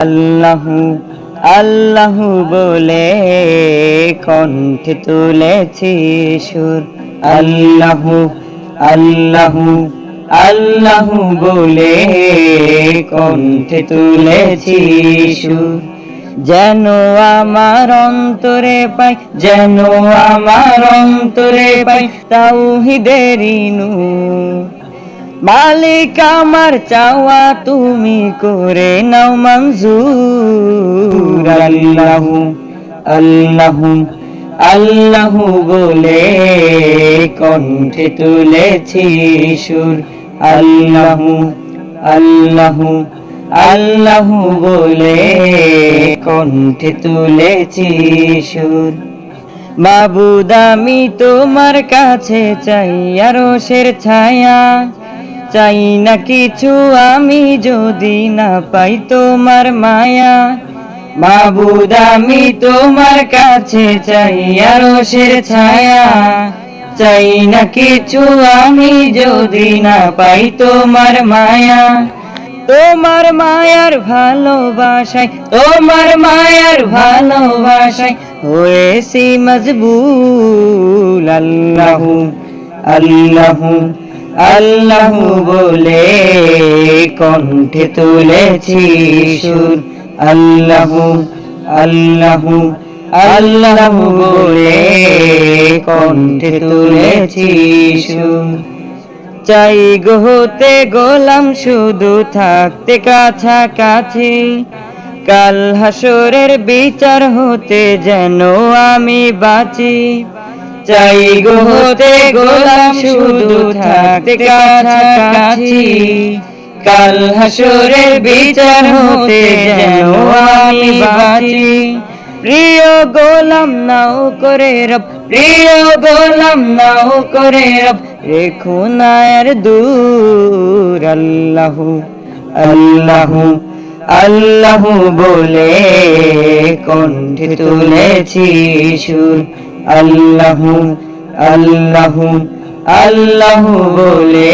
আল্লাহু আল্লাহু বলে কণ্ঠে তুলেছি সুর। আল্লাহু আল্লাহু আল্লাহু বলে কণ্ঠে তুলেছি সুর। যেন আমার অন্তরে পাই, যেন আমার অন্তরে পাই তাওহিদেরই নূর। মালিক আমার চাওয়া তুমি করে নাও মঞ্জুর। আল্লাহু, আল্লাহ, আল্লাহু বলে কণ্ঠে তুলেছি সুর। আল্লাহু আল্লাহু আল্লাহু বলে কণ্ঠে তুলেছি সুর। বাবুদ আমি তোমার কাছে চাই আরও ছায়া। চাই না কিছু আমি যদি না পাই তোমার মায়া। বাবুদ আমি তোমার কাছে চাই আরও ছায়া। চাই না কিছু আমি যদি না পাই তোমার মায়া। তোমার মায়ার ভালোবাসায়, তোমার মায়ার ভালোবাসায় হয়েছি মজবুল, আল্লাহু আল্লাহু। আল্লাহু বলে, কণ্ঠে তুলেছি সুর। আল্লাহু আল্লাহু আল্লাহু বলে, কণ্ঠে তুলেছি সুর। চাই গোহতে গোলাম, শুধু থাকতে কাছাকাছি। কাল হাসরের বিচার হতে যেন আমি বাঁচি। চাই গোহতে গোলাম শুধু থাকতে কাছাকাছি। কাল হাসরের বিচার হতে যেন আমি বাঁচি। প্রিয় গোলাম নাও করে রব, প্রিয় গোলাম নাও করে রব। রেখো নায়ের দূর, আল্লাহু আল্লাহু আল্লাহু বলে কণ্ঠে তুলেছি সুর। আল্লাহু আল্লাহ আল্লাহ বলে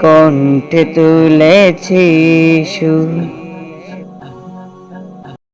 কণ্ঠে তুলেছি সুর।